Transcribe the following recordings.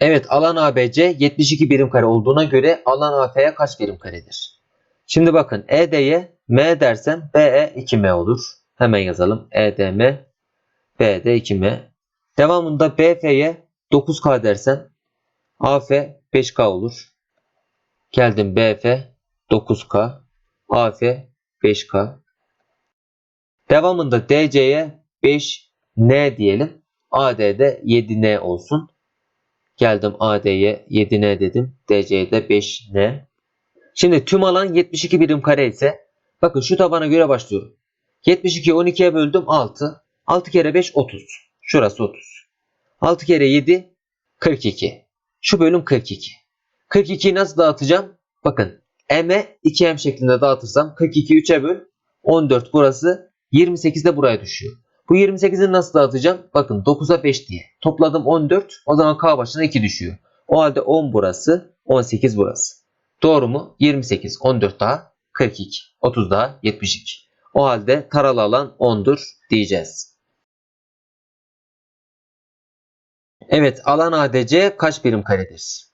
Evet alan ABC 72 birim kare olduğuna göre alan AF'ye kaç birim karedir? Şimdi bakın ED'ye M dersem BE 2M olur. Hemen yazalım. EDM BD 2M. Devamında BF'ye 9K dersem AF 5K olur. Geldim BF 9K. AF 5K. Devamında DC'ye 5N diyelim. AD'de 7N olsun. Geldim AD'ye 7N dedim. DC'ye de 5N. Şimdi tüm alan 72 birim kare ise bakın şu tabana göre başlıyorum. 72 12'ye böldüm 6. 6 kere 5 30. Şurası 30. 6 kere 7 42. Şu bölüm 42. 42'yi nasıl dağıtacağım? Bakın M'e 2M şeklinde dağıtırsam 42 3'e böl 14 burası 28 de buraya düşüyor. Bu 28'i nasıl dağıtacağım? Bakın 9'a 5 diye. Topladım 14. O zaman K başına 2 düşüyor. O halde 10 burası 18 burası. Doğru mu? 28. 14 daha 42. 30 daha 72. O halde taralı alan 10'dur diyeceğiz. Evet alan ADC kaç birim karedir?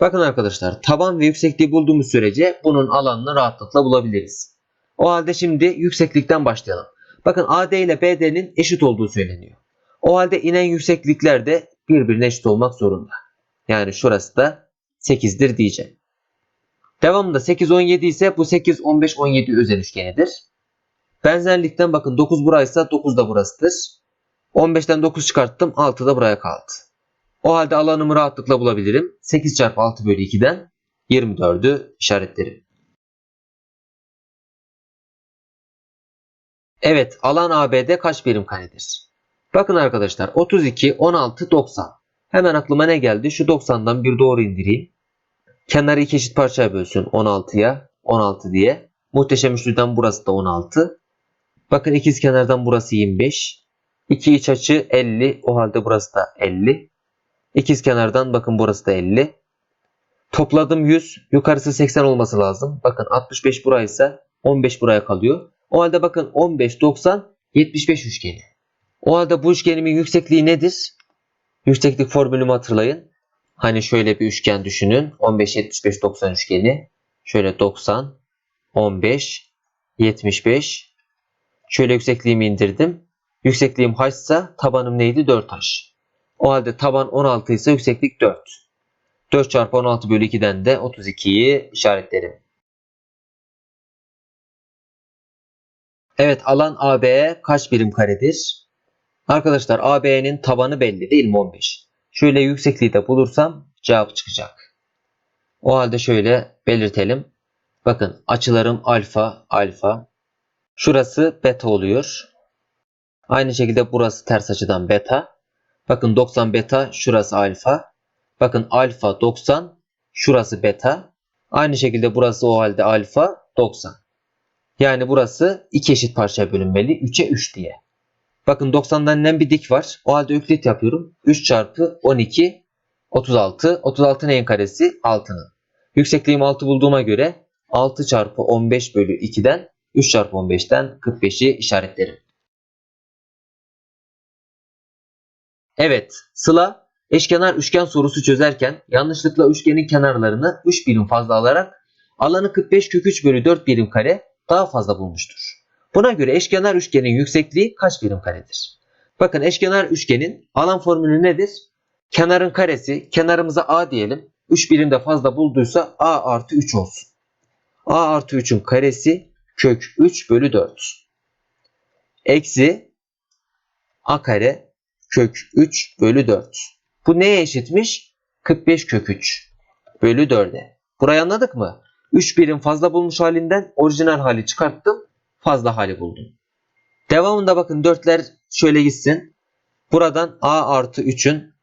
Bakın arkadaşlar taban ve yüksekliği bulduğumuz sürece bunun alanını rahatlıkla bulabiliriz. O halde şimdi yükseklikten başlayalım. Bakın AD ile BD'nin eşit olduğu söyleniyor. O halde inen yükseklikler de birbirine eşit olmak zorunda. Yani şurası da 8'dir diyeceğim. Devamında 8 17 ise bu 8 15 17 özel üçgenidir. Benzerlikten bakın 9 buraysa 9 da burasıdır. 15'ten 9 çıkarttım 6 da buraya kaldı. O halde alanımı rahatlıkla bulabilirim. 8 çarpı 6 bölü 2'den 24'ü işaretlerim. Evet alan ABD kaç birim karedir? Bakın arkadaşlar 32, 16, 90. Hemen aklıma ne geldi? Şu 90'dan bir doğru indireyim. Kenarı iki eşit parçaya bölsün 16'ya 16 diye. Muhteşem üçlüden burası da 16. Bakın ikiz kenardan burası 25. 2 iç açı 50. O halde burası da 50. İkiz kenardan bakın burası da 50. Topladım 100. Yukarısı 80 olması lazım. Bakın 65 buraysa 15 buraya kalıyor. O halde bakın 15, 90, 75 üçgeni. O halde bu üçgenimin yüksekliği nedir? Yükseklik formülümü hatırlayın. Hani şöyle bir üçgen düşünün. 15, 75, 90 üçgeni. Şöyle 90, 15, 75. Şöyle yüksekliğimi indirdim. Yüksekliğim h ise tabanım neydi? 4h. O halde taban 16 ise yükseklik 4. 4 çarpı 16 bölü 2'den de 32'yi işaretlerim. Evet alan AB'ye kaç birim karedir? Arkadaşlar AB'nin tabanı belli değil mi 15? Şöyle yüksekliği de bulursam cevap çıkacak. O halde şöyle belirtelim. Bakın açılarım alfa, alfa. Şurası beta oluyor. Aynı şekilde burası ters açıdan beta. Bakın 90 beta, şurası alfa. Bakın alfa 90, şurası beta. Aynı şekilde burası o halde alfa 90. Yani burası iki eşit parçaya bölünmeli. 3'e 3 diye. Bakın 90'dan nem bir dik var. O halde öklit yapıyorum. 3 çarpı 12 36. 36 neyin karesi? 6'nın. Yüksekliğim 6 bulduğuma göre 6 çarpı 15 bölü 2'den 3 çarpı 15'ten 45'i işaretlerim. Evet Sıla eşkenar üçgen sorusu çözerken yanlışlıkla üçgenin kenarlarını 3 birim fazla alarak alanı 45 kök 3 bölü 4 birim kare daha fazla bulmuştur. Buna göre eşkenar üçgenin yüksekliği kaç birim karedir? Bakın eşkenar üçgenin alan formülü nedir? Kenarın karesi, kenarımıza a diyelim. 3 birimde fazla bulduysa a artı 3 olsun. a artı 3'ün karesi kök 3 bölü 4. Eksi a kare kök 3 bölü 4. Bu neye eşitmiş? 45 kök 3 bölü 4'e. Burayı anladık mı? 3 birim fazla bulmuş halinden orijinal hali çıkarttım. Fazla hali buldum. Devamında bakın 4'ler şöyle gitsin. Buradan a artı 3'ün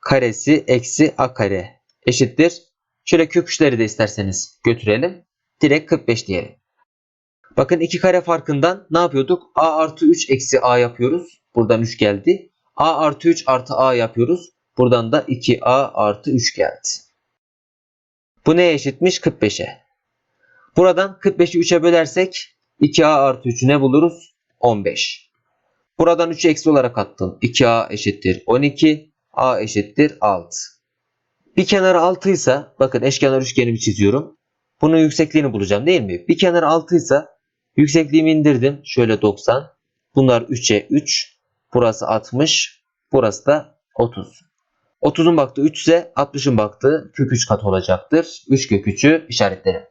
karesi eksi a kare eşittir. Şöyle kök 3'leri de isterseniz götürelim. Direkt 45 diyelim. Bakın 2 kare farkından ne yapıyorduk? a artı 3 eksi a yapıyoruz. Buradan 3 geldi. a artı 3 artı a yapıyoruz. Buradan da 2a artı 3 geldi. Bu neye eşitmiş? 45'e. Buradan 45'i 3'e bölersek 2a artı 3'ü ne buluruz? 15. Buradan 3'ü eksi olarak attım. 2a eşittir 12. A eşittir 6. Bir kenarı 6 ise bakın eşkenar üçgenimi çiziyorum. Bunun yüksekliğini bulacağım değil mi? Bir kenar 6 ise yüksekliğimi indirdim. Şöyle 90. Bunlar 3'e 3. Burası 60. Burası da 30. 30'un baktığı 3 ise 60'ın baktığı kök 3 kat olacaktır. 3 kök 3'ü işaretlerim.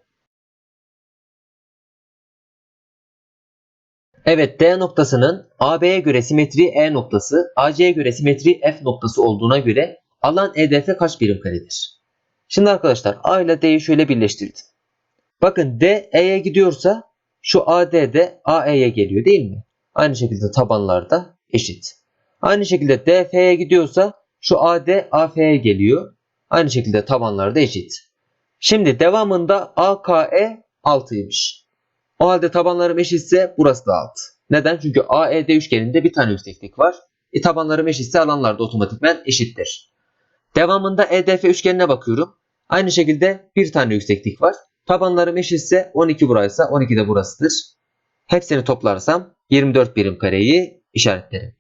Evet D noktasının AB'ye göre simetri E noktası, AC'ye göre simetri F noktası olduğuna göre alan EDF kaç birim karedir? Şimdi arkadaşlar A ile D'yi şöyle birleştirdim. Bakın D E'ye gidiyorsa şu AD de AE'ye geliyor değil mi? Aynı şekilde tabanlarda eşit. Aynı şekilde DF'ye gidiyorsa şu AD AF'ye geliyor. Aynı şekilde tabanlarda eşit. Şimdi devamında AKE 6'ymış. O halde tabanlarım eşitse burası da 6. Neden? Çünkü AED üçgeninde bir tane yükseklik var. E tabanlarım eşitse alanlar da otomatikmen eşittir. Devamında EDF üçgenine bakıyorum. Aynı şekilde bir tane yükseklik var. Tabanlarım eşitse 12 buraysa 12 de burasıdır. Hepsini toplarsam 24 birim kareyi işaretlerim.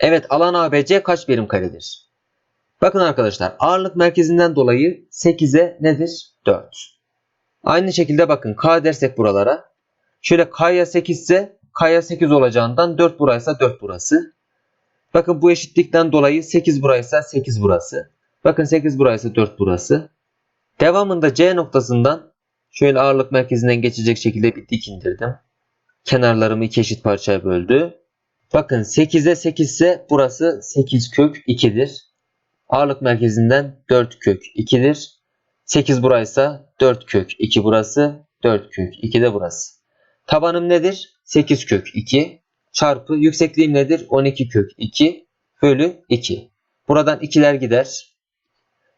Evet alan ABC kaç birim karedir? Bakın arkadaşlar ağırlık merkezinden dolayı 8'e nedir? 4. Aynı şekilde bakın K dersek buralara. Şöyle K'ya 8 ise K'ya 8 olacağından 4 buraysa 4 burası. Bakın bu eşitlikten dolayı 8 buraysa 8 burası. Bakın 8 buraysa 4 burası. Devamında C noktasından şöyle ağırlık merkezinden geçecek şekilde bir dik indirdim. Kenarlarımı iki eşit parçaya böldü. Bakın 8'e 8 ise burası 8 kök 2'dir. Ağırlık merkezinden 4 kök 2'dir. 8 buraysa 4 kök 2 burası. 4 kök 2 de burası. Tabanım nedir? 8 kök 2 çarpı yüksekliğim nedir? 12 kök 2 bölü 2. Buradan 2'ler gider.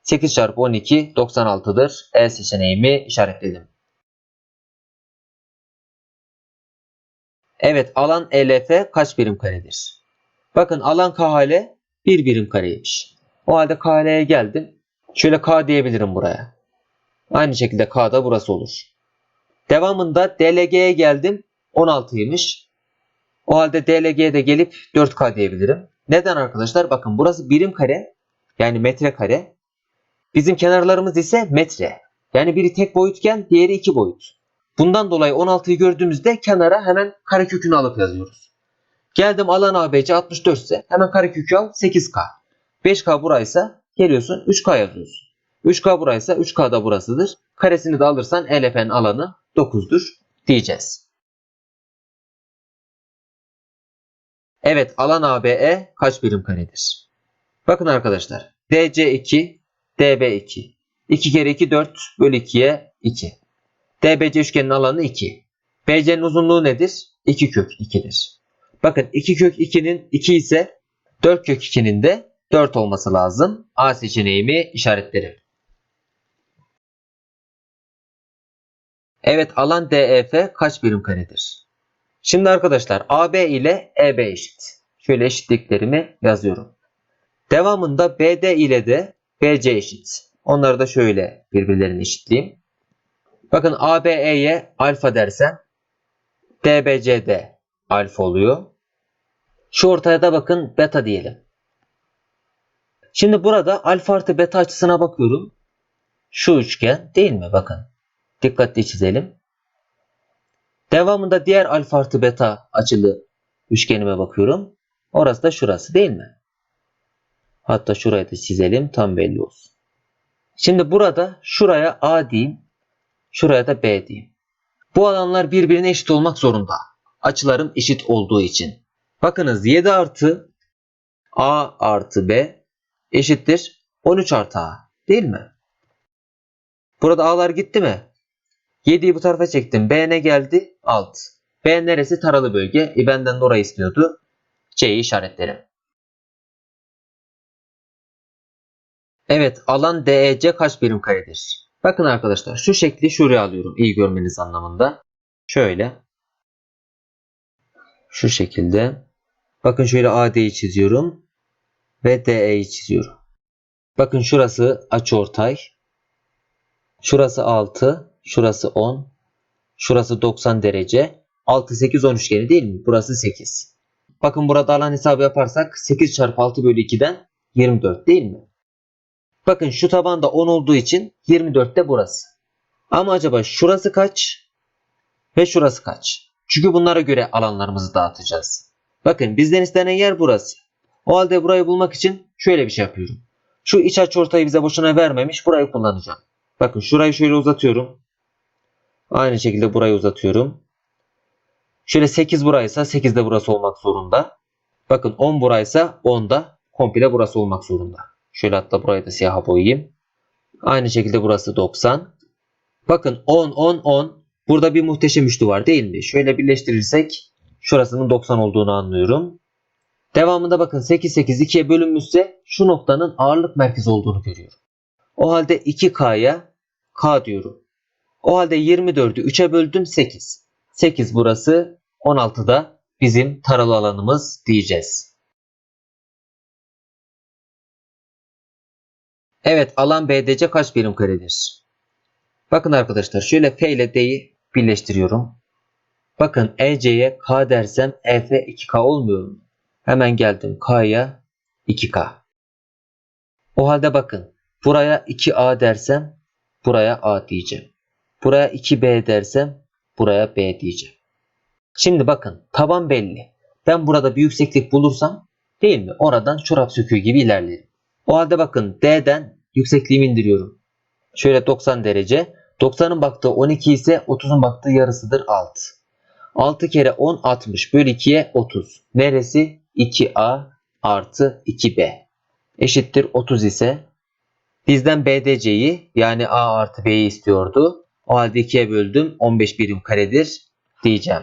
8 çarpı 12 96'dır. E seçeneğimi işaretledim. Evet alan ELF kaç birim karedir? Bakın alan KHL 1 birim kareymiş. O halde KHL'ye geldim. Şöyle K diyebilirim buraya. Aynı şekilde K da burası olur. Devamında DLG'ye geldim. 16'ymış. O halde DLG'ye de gelip 4K diyebilirim. Neden arkadaşlar? Bakın burası birim kare. Yani metre kare. Bizim kenarlarımız ise metre. Yani biri tek boyutken diğeri iki boyut. Bundan dolayı 16'yı gördüğümüzde kenara hemen karekökünü alıp yazıyoruz. Geldim alan ABC 64 ise hemen karekökü al 8K. 5K buraysa geliyorsun 3K yazıyorsun. 3K buraysa 3K da burasıdır. Karesini de alırsan ELF'nin alanı 9'dur diyeceğiz. Evet alan ABE kaç birim karedir? Bakın arkadaşlar DC2 DB2 2 kere 2 4 bölü 2'ye 2. DBC üçgenin alanı 2. BC'nin uzunluğu nedir? 2 kök 2'dir. Bakın 2 kök 2'nin 2 ise 4 kök 2'nin de 4 olması lazım. A seçeneğimi işaretlerim. Evet alan DEF kaç birim karedir? Şimdi arkadaşlar AB ile EB eşit. Şöyle eşitliklerimi yazıyorum. Devamında BD ile de BC eşit. Onları da şöyle birbirlerini eşitleyeyim. Bakın ABE'ye alfa dersem DBC'de alfa oluyor. Şu ortaya da bakın beta diyelim. Şimdi burada alfa artı beta açısına bakıyorum. Şu üçgen değil mi? Bakın. Dikkatli çizelim. Devamında diğer alfa artı beta açılı üçgenime bakıyorum. Orası da şurası değil mi? Hatta şurayı da çizelim tam belli olsun. Şimdi burada şuraya A diyeyim. Şuraya da B diyeyim. Bu alanlar birbirine eşit olmak zorunda. Açılarım eşit olduğu için. Bakınız 7 artı A artı B eşittir 13 artı A. Değil mi? Burada A'lar gitti mi? 7'yi bu tarafa çektim. B ne geldi? 6. B neresi? Taralı bölge. E benden de orayı istiyordu. C'yi işaretlerim. Evet alan DEC kaç birim karedir? Bakın arkadaşlar şu şekli şuraya alıyorum iyi görmeniz anlamında. Şöyle. Şu şekilde. Bakın şöyle AD'yi çiziyorum. Ve DE'yi çiziyorum. Bakın şurası açıortay. Şurası 6. Şurası 10. Şurası 90 derece. 6, 8, 10 üçgeni değil mi? Burası 8. Bakın burada alan hesabı yaparsak 8 çarpı 6 bölü 2'den 24 değil mi? Bakın şu tabanda 10 olduğu için 24 de burası. Ama acaba şurası kaç? Ve şurası kaç? Çünkü bunlara göre alanlarımızı dağıtacağız. Bakın bizden istenen yer burası. O halde burayı bulmak için şöyle bir şey yapıyorum. Şu iç açıortayı bize boşuna vermemiş. Burayı kullanacağım. Bakın şurayı şöyle uzatıyorum. Aynı şekilde burayı uzatıyorum. Şöyle 8 buraysa 8 de burası olmak zorunda. Bakın 10 buraysa 10 da komple burası olmak zorunda. Şöyle hatta burayı da siyaha boyayayım. Aynı şekilde burası 90. Bakın 10 10 10. Burada bir muhteşem üçlü var değil mi? Şöyle birleştirirsek şurasının 90 olduğunu anlıyorum. Devamında bakın 8 8 2'ye bölünmüşse şu noktanın ağırlık merkezi olduğunu görüyorum. O halde 2K'ya K diyorum. O halde 24'ü 3'e böldüm 8. 8 burası 16 da bizim taralı alanımız diyeceğiz. Evet alan BDC kaç birim karedir? Bakın arkadaşlar şöyle F ile D'yi birleştiriyorum. Bakın EC'ye K dersem EF 2K olmuyor mu? Hemen geldim K'ya 2K. O halde bakın buraya 2A dersem buraya A diyeceğim. Buraya 2B dersem buraya B diyeceğim. Şimdi bakın taban belli. Ben burada bir yükseklik bulursam değil mi? Oradan çorap söküğü gibi ilerlerim. O halde bakın D'den yüksekliğimi indiriyorum. Şöyle 90 derece. 90'ın baktığı 12 ise 30'un baktığı yarısıdır 6. 6 kere 10 60 bölü 2'ye 30. Neresi? 2A artı 2B. Eşittir 30 ise bizden BDC'yi yani A artı B'yi istiyordu. O halde 2'ye böldüm 15 birim karedir diyeceğim.